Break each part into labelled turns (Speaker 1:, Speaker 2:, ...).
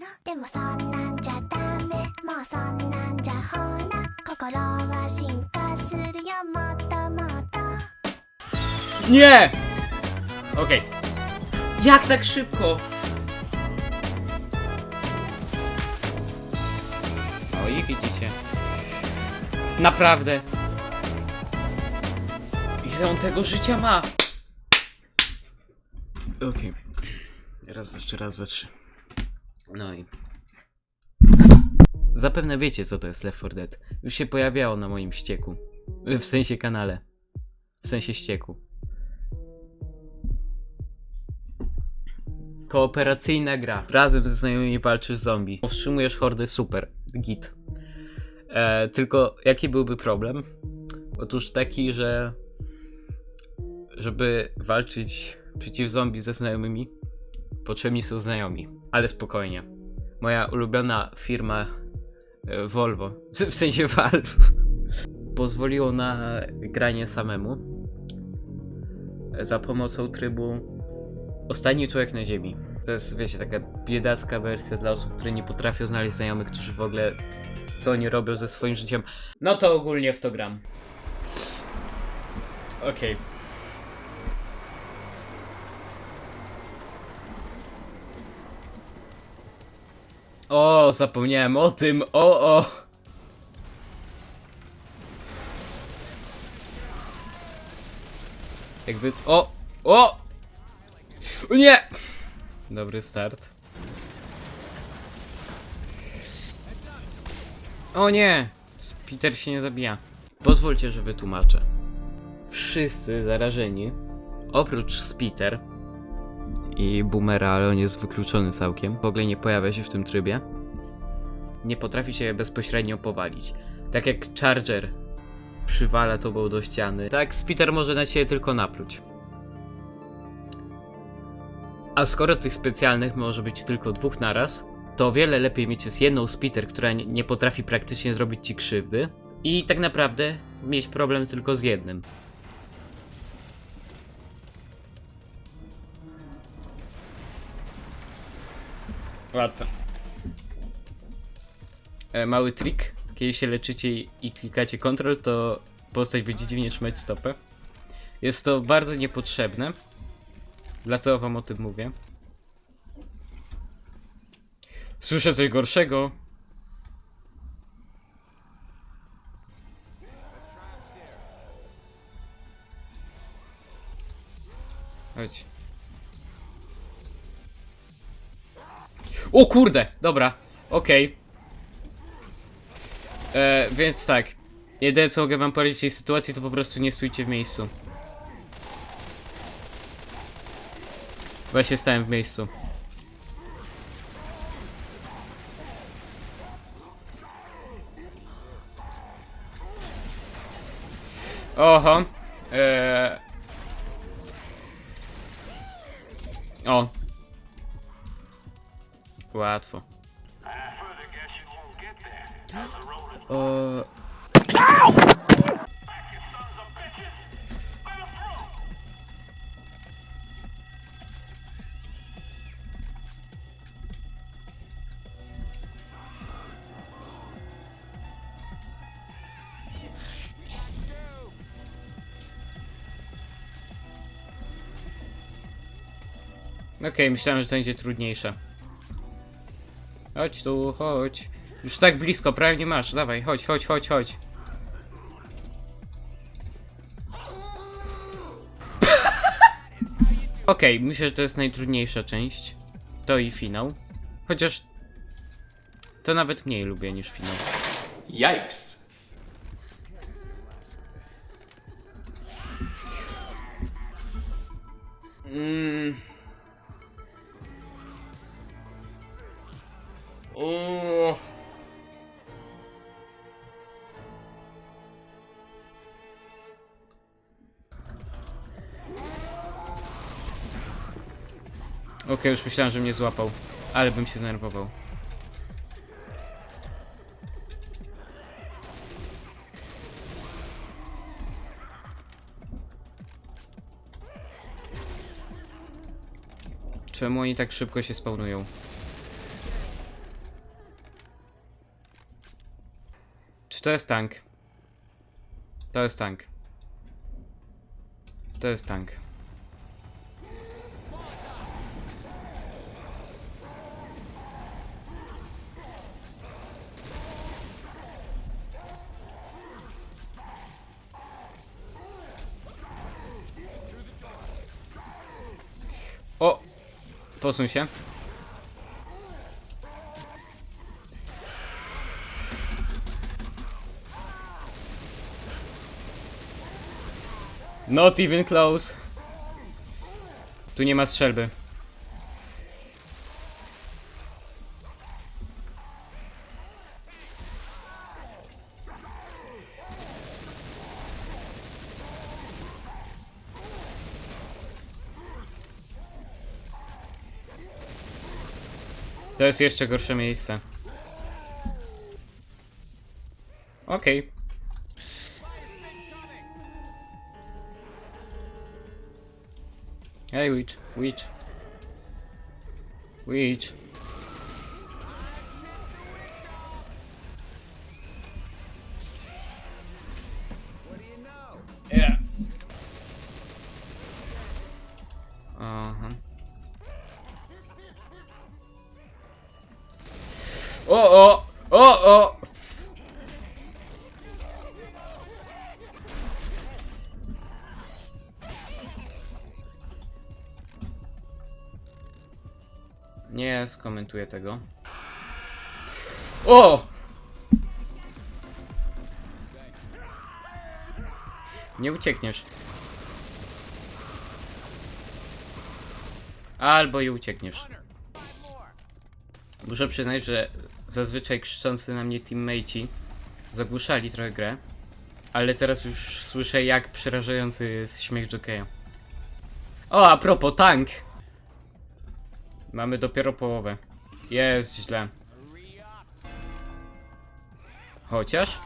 Speaker 1: のでもそんなんじゃダメもうそんなんじゃほら心は進化するよもっともっと
Speaker 2: Nie! Okej. Jak tak szybko? O i widzicie. Naprawdę. Ile on tego życia ma? Okej. Raz, dwa, trzy, raz, dwa, trzy. No i... Zapewne wiecie, co to jest Left 4 Dead. Już się pojawiało na moim ścieku. W sensie kanale. W sensie ścieku. Kooperacyjna gra. Razem ze znajomymi walczysz z zombie. Powstrzymujesz hordy, super. Git. E, tylko jaki byłby problem? Otóż taki, że żeby walczyć przeciw zombie ze znajomymi, potrzebni są znajomi. Ale spokojnie. Moja ulubiona firma e, Volvo, w sensie Valve, pozwoliło na granie samemu za pomocą trybu Ostatni człowiek na ziemi. To jest, wiecie, taka biedacka wersja dla osób, które nie potrafią znaleźć znajomych, którzy w ogóle co oni robią ze swoim życiem. No to ogólnie w to gram. Okej. O, zapomniałem o tym. O, o. Jakby. O! O! Nie! Dobry start. O nie! Peter się nie zabija. Pozwólcie, że wytłumaczę. Wszyscy zarażeni, oprócz Spiter i Boomera, ale on jest wykluczony całkiem, w ogóle nie pojawia się w tym trybie, nie potrafi się bezpośrednio powalić. Tak jak Charger przywala tobą do ściany, tak Spiter może na ciebie tylko napluć. A skoro tych specjalnych może być tylko dwóch naraz, to o wiele lepiej mieć z jedną spiter, która nie potrafi praktycznie zrobić ci krzywdy i tak naprawdę mieć problem tylko z jednym. Łatwe. E, mały trik. Kiedy się leczycie i, klikacie Ctrl, to postać będzie dziwnie trzymać stopę. Jest to bardzo niepotrzebne. Dlatego wam o tym mówię. Słyszę coś gorszego. Chodź. O kurde, dobra, okej. E, Więc tak. Jedyne co mogę wam powiedzieć w tej sytuacji to po prostu nie stójcie w miejscu. Właśnie stałem w miejscu. Oho. Eee... O. Łatwo. O... Okej, myślałem, że to będzie trudniejsze. Chodź tu, chodź. Już tak blisko, prawie nie masz. Dawaj, chodź, chodź, chodź, chodź. Okej, myślę, że to jest najtrudniejsza część. To i finał. Chociaż to nawet mniej lubię niż finał.
Speaker 3: Yikes.
Speaker 2: Mm. Okej, już myślałem, że mnie złapał, ale bym się znerwował. Czemu oni tak szybko się spawnują? Czy to jest tank? To jest tank. To jest tank. O! Posuń się. Not even close. Tu nie ma strzelby. To jest jeszcze gorsze miejsce. Okej. Hey, Witch, Witch. Witch. Tego. O! Nie uciekniesz. Albo i uciekniesz. Muszę przyznać, że zazwyczaj krzyczący na mnie teammateci zagłuszali trochę grę, ale teraz już słyszę jak przerażający jest śmiech Jokeja. O, a propos, tank! Mamy dopiero połowę. Jest źle. Chociaż?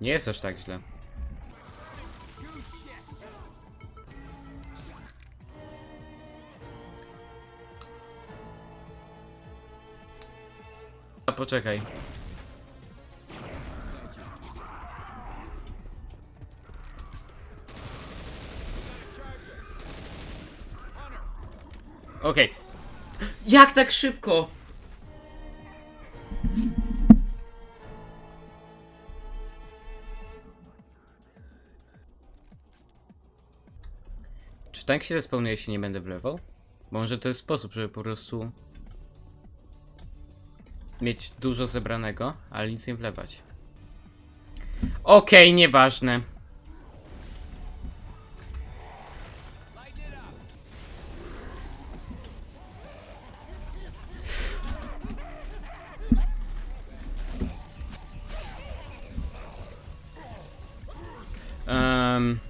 Speaker 2: Nie jest aż tak źle. A poczekaj. Okej. Jak tak szybko? Czy tank się zespełnuje, jeśli nie będę wlewał? Może to jest sposób, żeby po prostu mieć dużo zebranego, ale nic nie wlewać. Okej, nieważne. Um,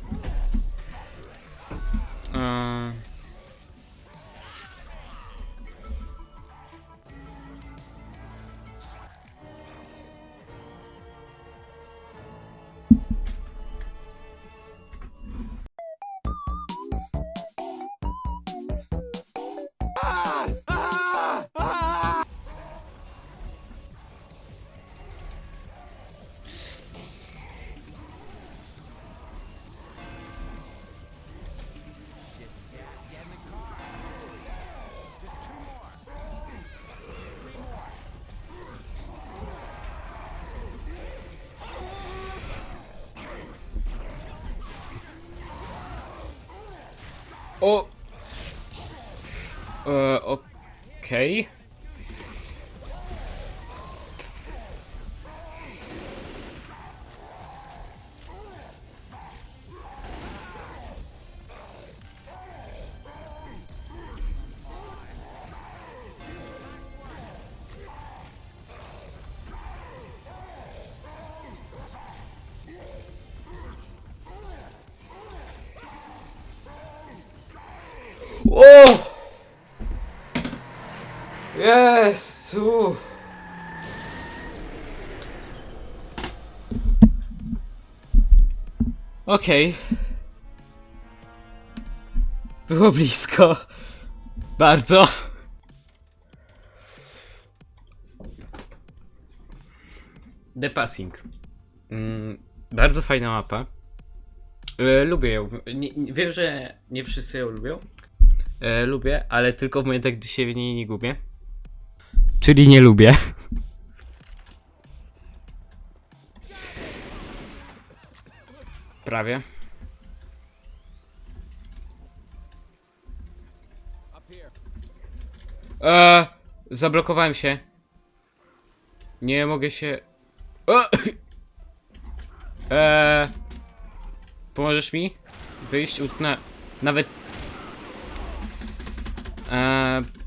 Speaker 2: O! E, Okej. Jezu! Okej. Było blisko. Bardzo. The Passing. Mm, bardzo fajna mapa. E, lubię ją. Nie, nie, wiem, że nie wszyscy ją lubią. E, lubię, ale tylko w momentach, gdy się w niej nie gubię. Czyli nie lubię. Prawie. Eee, zablokowałem się. Nie mogę się. Eee, pomożesz mi? Wyjść, utknę. Nawet. Eee,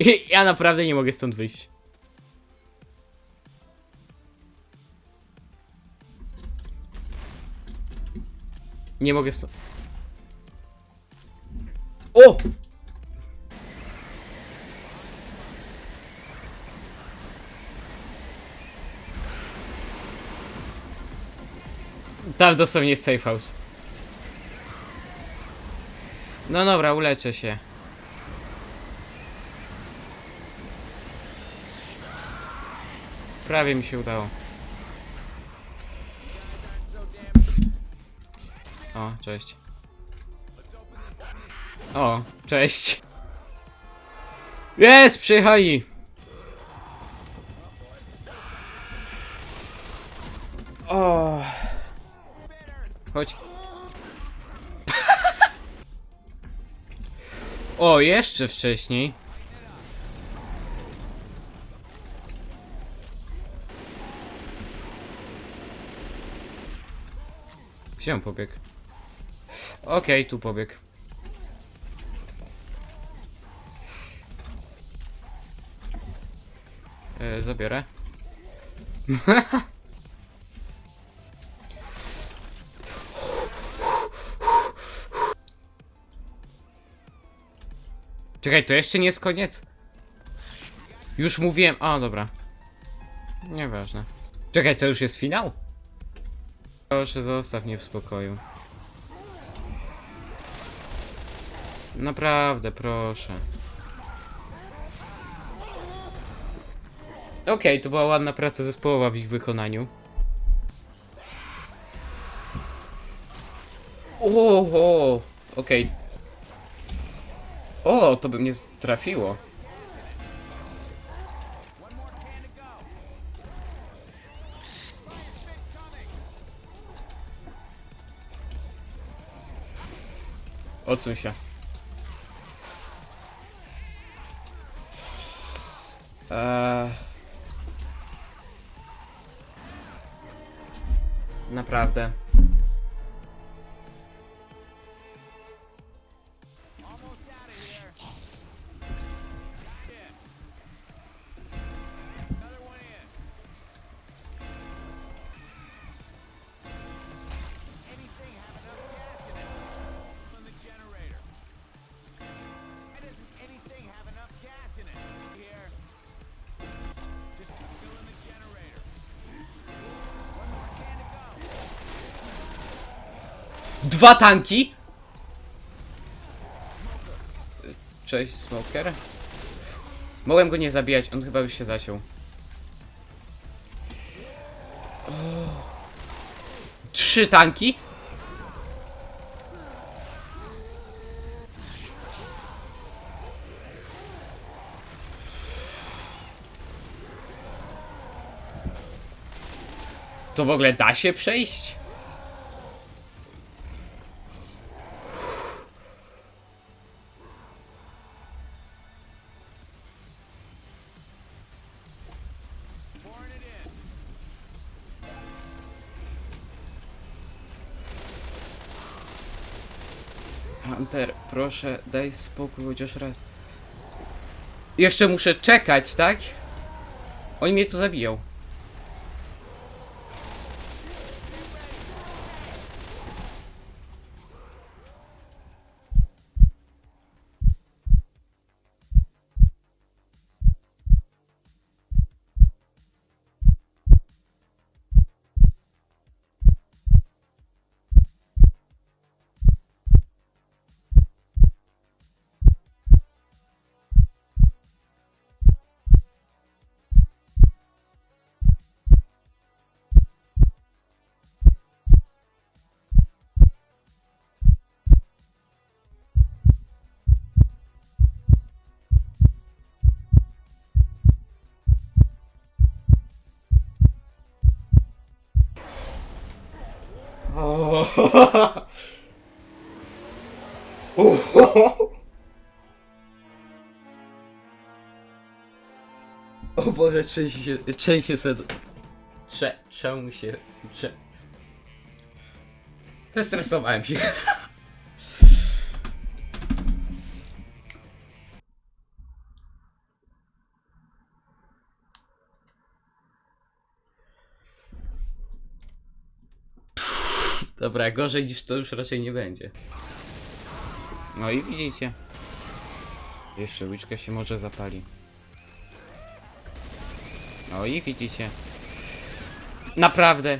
Speaker 2: ja naprawdę nie mogę stąd wyjść. Nie mogę stąd. O! Tam dosłownie jest safe house. No dobra, uleczę się. Prawie mi się udało. O, cześć. O, cześć. Jest, przyjechali. O. Chodź. O, jeszcze wcześniej. Gdzie on pobiegł? Okej, tu pobiegł. E, zabiorę. Czekaj, to jeszcze nie jest koniec? Już mówiłem. A, dobra. Nieważne. Czekaj, to już jest finał? Proszę, zostaw mnie w spokoju. Naprawdę, proszę. Okej, to była ładna praca zespołowa w ich wykonaniu. O, o, okej. O, to by mnie trafiło. Odsuń się. Eee... Naprawdę. Dwa tanki? Cześć, Smoker. Mogłem go nie zabijać, on chyba już się zasiął. Trzy tanki? To w ogóle da się przejść? Proszę, daj spokój chociaż raz. Jeszcze muszę czekać, tak? Oni mnie tu zabiją. O Boże, trzęsie trzęsie się, trze, się, trze... Zestresowałem się. Dobra, gorzej niż to już raczej nie będzie. No i widzicie. Jeszcze łyczka się może zapali. No i widzicie. Naprawdę.